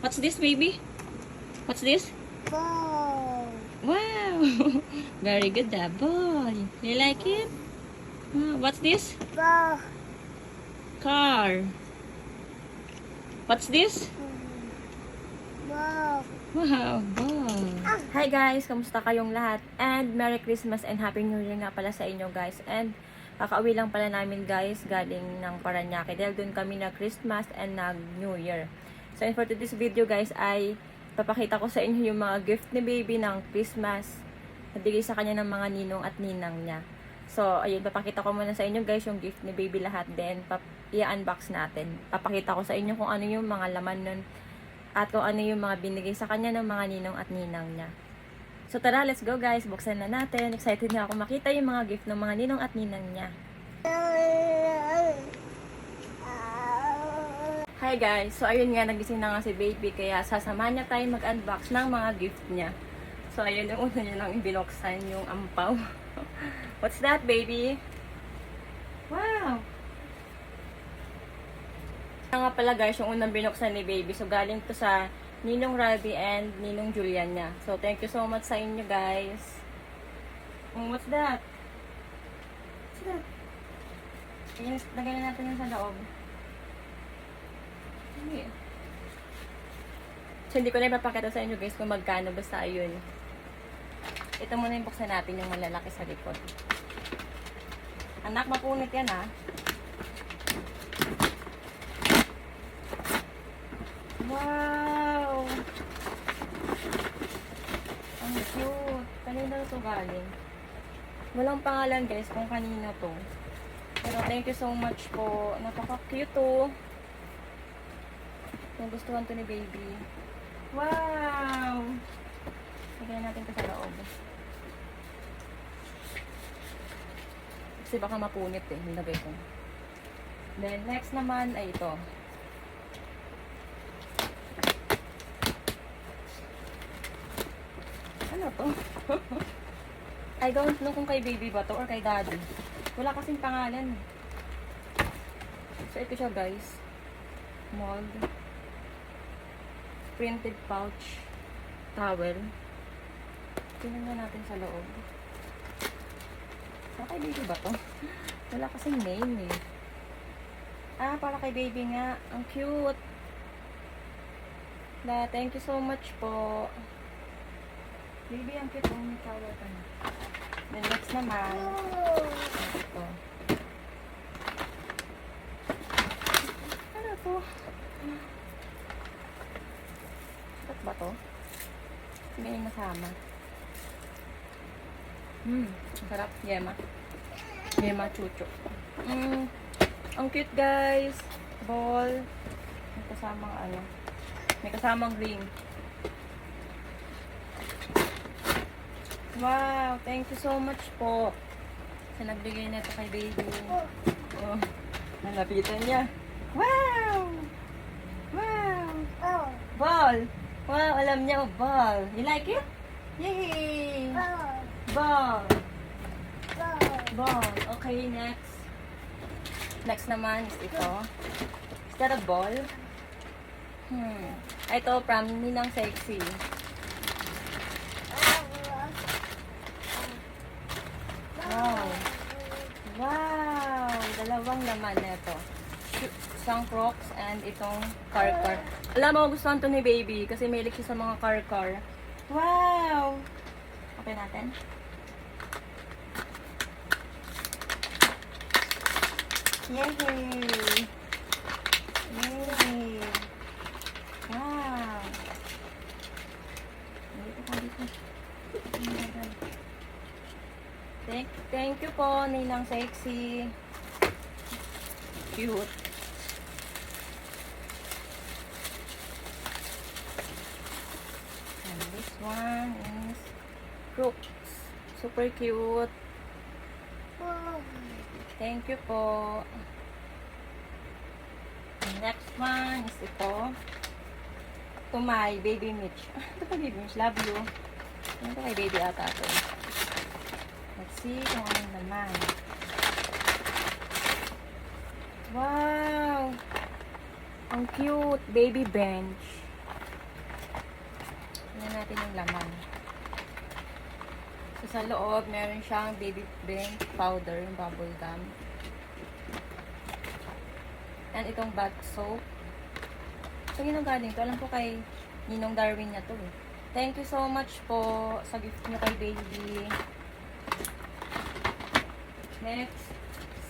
What's this, baby? What's this? Ball. Wow! Very good, that ball. You like it? Uh, what's this? Ball. Car. What's this? Ball. Wow, ball. Hi guys, kamusta kayong lahat? And Merry Christmas and Happy New Year nga pala sa inyo guys. And kakauwi lang pala namin guys galing ng Paranaque dahil doon kami na Christmas and nag New Year. So for today's video guys ay papakita ko sa inyo yung mga gift ni baby ng Christmas na bigay sa kanya ng mga ninong at ninang niya. So, ayun, papakita ko muna sa inyo guys yung gift ni baby lahat. Then, i-unbox natin. Papakita ko sa inyo kung ano yung mga laman nun at kung ano yung mga binigay sa kanya ng mga ninong at ninang niya. So tara, let's go guys. Buksan na natin. Excited na ako makita yung mga gift ng mga ninong at ninang niya. Hi guys! So ayun nga, nagising na nga si baby kaya sasamahan niya tayo mag-unbox ng mga gift niya. So ayun, yung una niya lang binuksan yung ampaw. What's that baby? Wow! Kaya nga pala guys, yung unang binuksan ni baby. So galing to sa Ninong Ravi and Ninong Julian niya. So thank you so much sa inyo guys. Um, what's that? What's that? Ayan, lagay na natin yung sa loob. Hindi. So hindi ko na ipapakita sa inyo guys kung magkano. Basta ayun. Ito muna yung buksan natin yung malalaki sa likod. Anak, mapunit yan ah. Wow! Ang cute. Kanina to galing. Walang pangalan guys kung kanino to. Pero thank you so much po. Napaka-cute to. Kung gustuhan to ni baby. Wow! Lagyan natin to sa loob. Kasi baka mapunit eh. Nilagay ko. Then next naman ay ito. Ano to? I don't know kung kay baby ba to or kay daddy. Wala kasing pangalan. So, ito siya guys. Mold. Printed pouch. Towel. Tingnan natin sa loob. Para kay baby ba to? Wala kasing name eh. Ah, para kay baby nga. Ang cute. Da, thank you so much po. Baby, ang cute. Oh, may towel ka na. Then next naman. Ito. Ano to? Ba to? May nasama. Hmm, sarap. Yema. Yema chucho. Hmm, ang cute guys. Ball. May kasamang ano. May kasamang ring. Wow, thank you so much po. Sa nagbigay na ito kay baby. Oh, nalapitan niya. Wow! Wow! Oh. Ball! Wow, alam niya, oh, ball. You like it? Yay! Ball. Ball! Ball. Okay, next. Next naman is ito. Is that a ball? Hmm. Ito from Ninang Sexy. Wow. Wow! Dalawang laman nito. Isang Crocs and itong car-car. Alam mo, gusto to ni baby kasi may siya sa mga car-car. Wow! Okay natin? Yay! Yay! Wow! Dito God. Thank, thank you po, Ninang Sexy. Cute. This one is Crooks. Super cute. Thank you po. Next one is ito. To my baby Mitch. Ito pa baby Mitch. Love you. Ito kay baby ata ito. Let's see kung anong naman. Wow! Ang cute. Baby bench. Natin yung laman. So, sa loob, meron siyang baby blend powder, yung bubble gum. And itong bath soap. So, yun ang galing to. Alam ko kay Ninong Darwin niya to eh. Thank you so much po sa gift niyo kay baby. Next,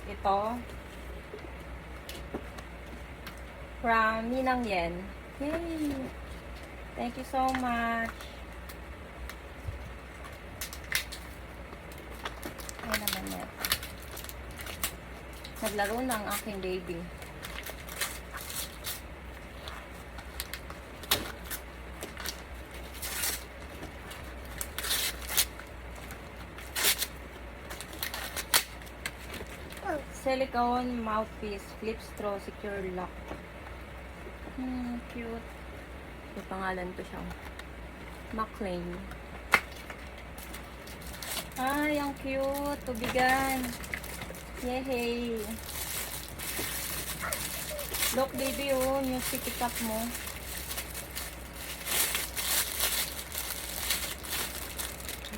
ito. From Ninang Yen. Yay! Thank you so much. Ay naman yan. Naglaro na ang aking baby. Silicone mouthpiece, flip straw, secure lock. Hmm, cute. May pangalan to siya. McLean. Ay, ang cute. Tubigan. Yehey. Look, baby, oh. Yung sticky cup mo.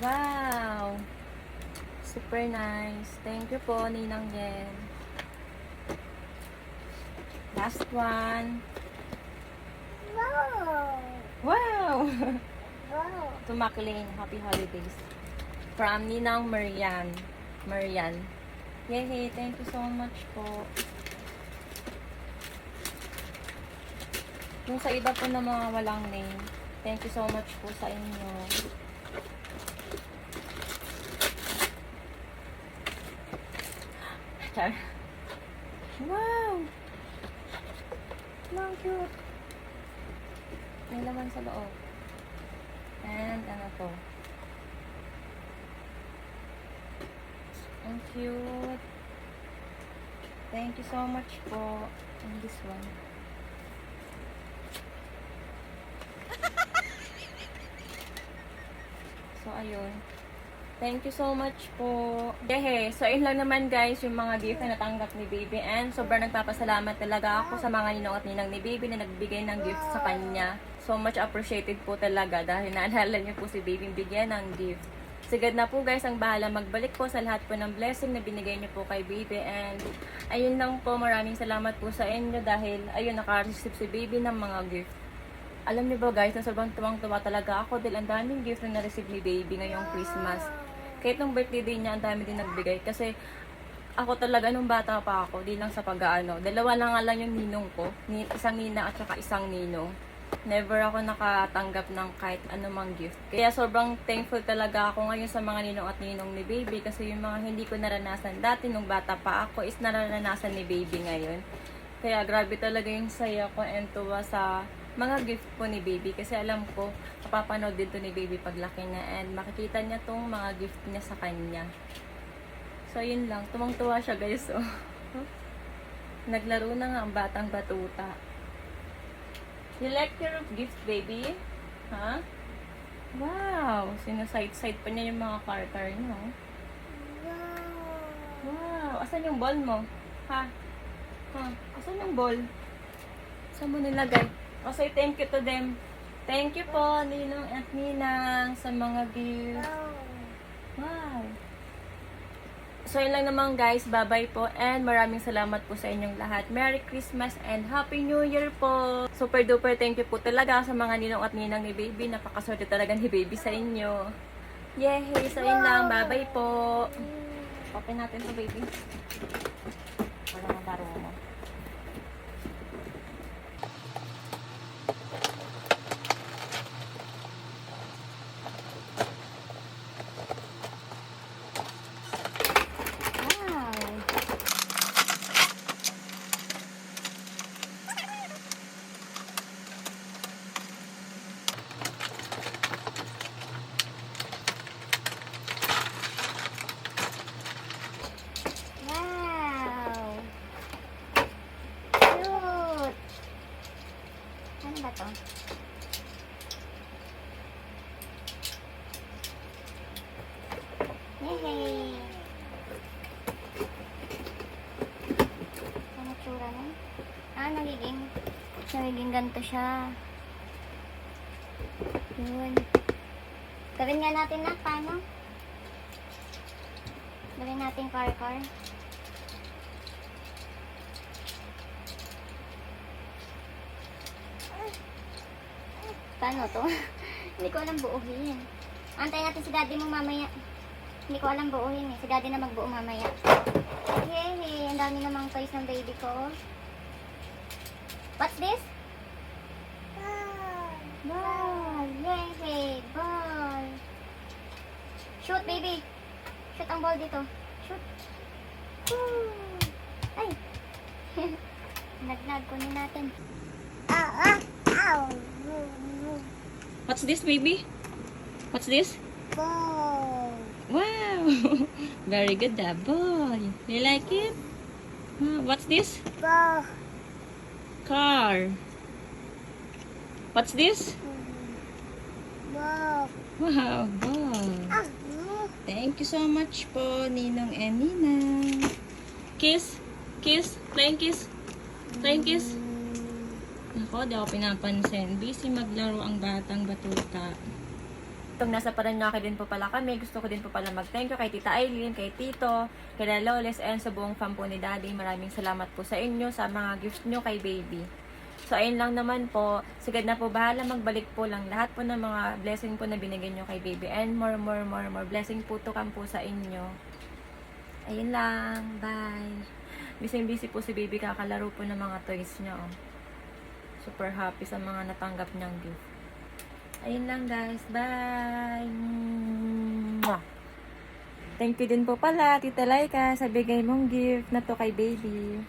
Wow. Super nice. Thank you po, Ninang Yen. Last one. Wow. Wow! Wow. to McLean. Happy holidays. From Ninang Marian. Marian. Yay, thank you so much po. Yung sa iba po na mga walang name, thank you so much po sa inyo. Char. Wow! Ang cute. May laman sa loob. And ano to? Ang cute. Thank you so much po. And this one. So, ayun. Thank you so much po. Dehe, so ayun lang naman guys yung mga gift na natanggap ni Baby and sobrang nagpapasalamat talaga ako sa mga ninong at ninang ni Baby na nagbigay ng gift sa kanya. So much appreciated po talaga dahil naalala niyo po si Baby bigyan ng gift. Sigad na po guys ang bahala magbalik po sa lahat po ng blessing na binigay niyo po kay Baby and ayun lang po maraming salamat po sa inyo dahil ayun naka-receive si Baby ng mga gift. Alam niyo ba guys, na sobrang tuwang-tuwa talaga ako dahil ang daming gift na na-receive ni Baby ngayong Christmas. Kahit nung birthday din niya, ang dami din nagbigay. Kasi ako talaga nung bata pa ako, di lang sa pag-aano. Dalawa na nga lang yung ninong ko. Isang nina at saka isang ninong. Never ako nakatanggap ng kahit anumang gift. Kaya sobrang thankful talaga ako ngayon sa mga ninong at ninong ni baby. Kasi yung mga hindi ko naranasan dati nung bata pa ako is naranasan ni baby ngayon. Kaya grabe talaga yung saya ko and tuwa sa mga gift po ni baby kasi alam ko mapapanood din to ni baby paglaki niya and makikita niya tong mga gift niya sa kanya. So yun lang, tumang-tuwa siya guys. Oh. Naglaro na nga ang batang batuta. You like your gift baby? Ha? Wow! Sinaside-side pa niya yung mga Carter niyo. Wow. Wow! Asan yung ball mo? Ha? Ha? Asan yung ball? Saan mo nilagay? O, say thank you to them. Thank you po, Ninong at Ninang, sa mga gifts. Wow. Wow! So, yun lang naman guys. Bye-bye po. And maraming salamat po sa inyong lahat. Merry Christmas and Happy New Year po! Super duper thank you po talaga sa mga ninong at ninang ni Baby. Napakaswerte talaga ni Baby sa inyo. Yay! So, yun lang. Bye-bye po! Open natin to Baby. Wala na laro mo. Wow! Wow. Cute. To? Yay! Ano tsura nun? Ah, nagiging, nagiging ganito siya. Yun. Gawin nga natin na paano? Gawin natin car-car. Paano to? Hindi ko alam buuhin. Antayin natin si daddy mo mamaya. Hindi ko alam buuhin eh. Si daddy na magbuo mamaya. Yay! hey, Ang dami namang toys ng baby ko. What's this? Ball! Yay! Hey, ball! Shoot, baby! Shoot ang ball dito. Shoot! Woo! Ay! Naglag, kunin natin. Ow! Ow! Ow! What's this, baby? What's this? Ball! Wow! Very good, that boy. You like it? What's this? Ball! Car. What's this? Ball! Wow, ball. Ah! Thank you so much po, Ninong and Ninang. Kiss. Kiss. Flying kiss. Flying kiss. Ako, di ako pinapansin. Busy maglaro ang batang batuta. Itong nasa Paranaque din po pala kami. Gusto ko din po pala mag-thank you kay Tita Eileen, kay Tito, kay Loles, and sa buong fam po ni Daddy. Maraming salamat po sa inyo, sa mga gifts nyo kay Baby. So, ayun lang naman po. Sigad na po, bahala magbalik po lang lahat po ng mga blessing po na binigyan nyo kay Baby. And more, more, more, more blessing po to come po sa inyo. Ayun lang. Bye. Busy-busy po si Baby kakalaro po ng mga toys niya. Super happy sa mga natanggap niyang gift. Ayun lang guys. Bye! Thank you din po pala, Tita Laika, sa bigay mong gift na to kay baby.